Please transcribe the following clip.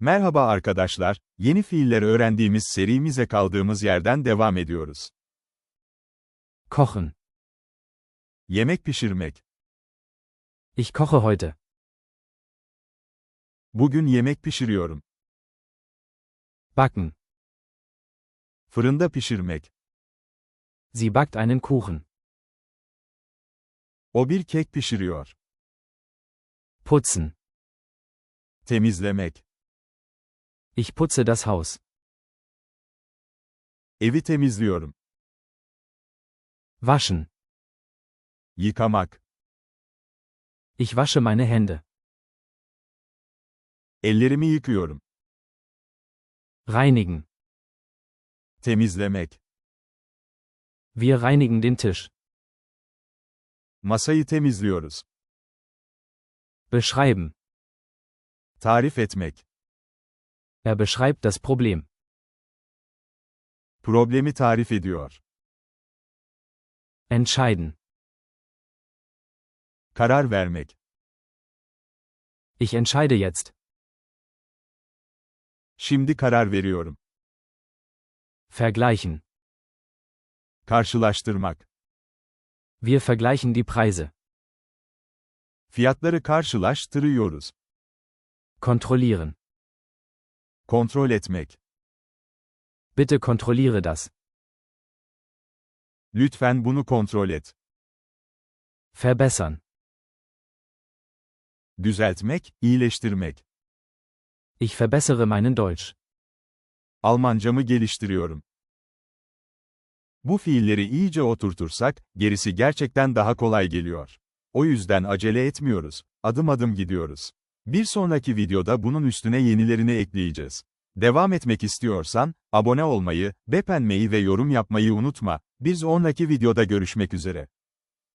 Merhaba arkadaşlar, yeni fiiller öğrendiğimiz serimize kaldığımız yerden devam ediyoruz. Kochen. Yemek pişirmek. Ich koche heute. Bugün yemek pişiriyorum. Backen. Fırında pişirmek. Sie backt einen Kuchen. O bir kek pişiriyor. Putzen. Temizlemek. Ich putze das Haus. Evi temizliyorum. Waschen. Yıkamak. Ich wasche meine Hände. Ellerimi yıkıyorum. Reinigen. Temizlemek. Wir reinigen den Tisch. Masayı temizliyoruz. Beschreiben. Tarif etmek. Er beschreibt das Problem. Problemi tarif ediyor. Entscheiden. Karar vermek. Ich entscheide jetzt. Şimdi karar veriyorum. Vergleichen. Karşılaştırmak. Wir vergleichen die Preise. Fiyatları karşılaştırıyoruz. Kontrollieren. Kontrol etmek. Bitte kontrolliere das. Lütfen bunu kontrol et. Verbessern. Düzeltmek, iyileştirmek. Ich verbessere meinen Deutsch. Almancamı geliştiriyorum. Bu fiilleri iyice oturtursak, gerisi gerçekten daha kolay geliyor. O yüzden acele etmiyoruz, adım adım gidiyoruz. Bir sonraki videoda bunun üstüne yenilerini ekleyeceğiz. Devam etmek istiyorsan, abone olmayı, beğenmeyi ve yorum yapmayı unutma. Bir sonraki videoda görüşmek üzere.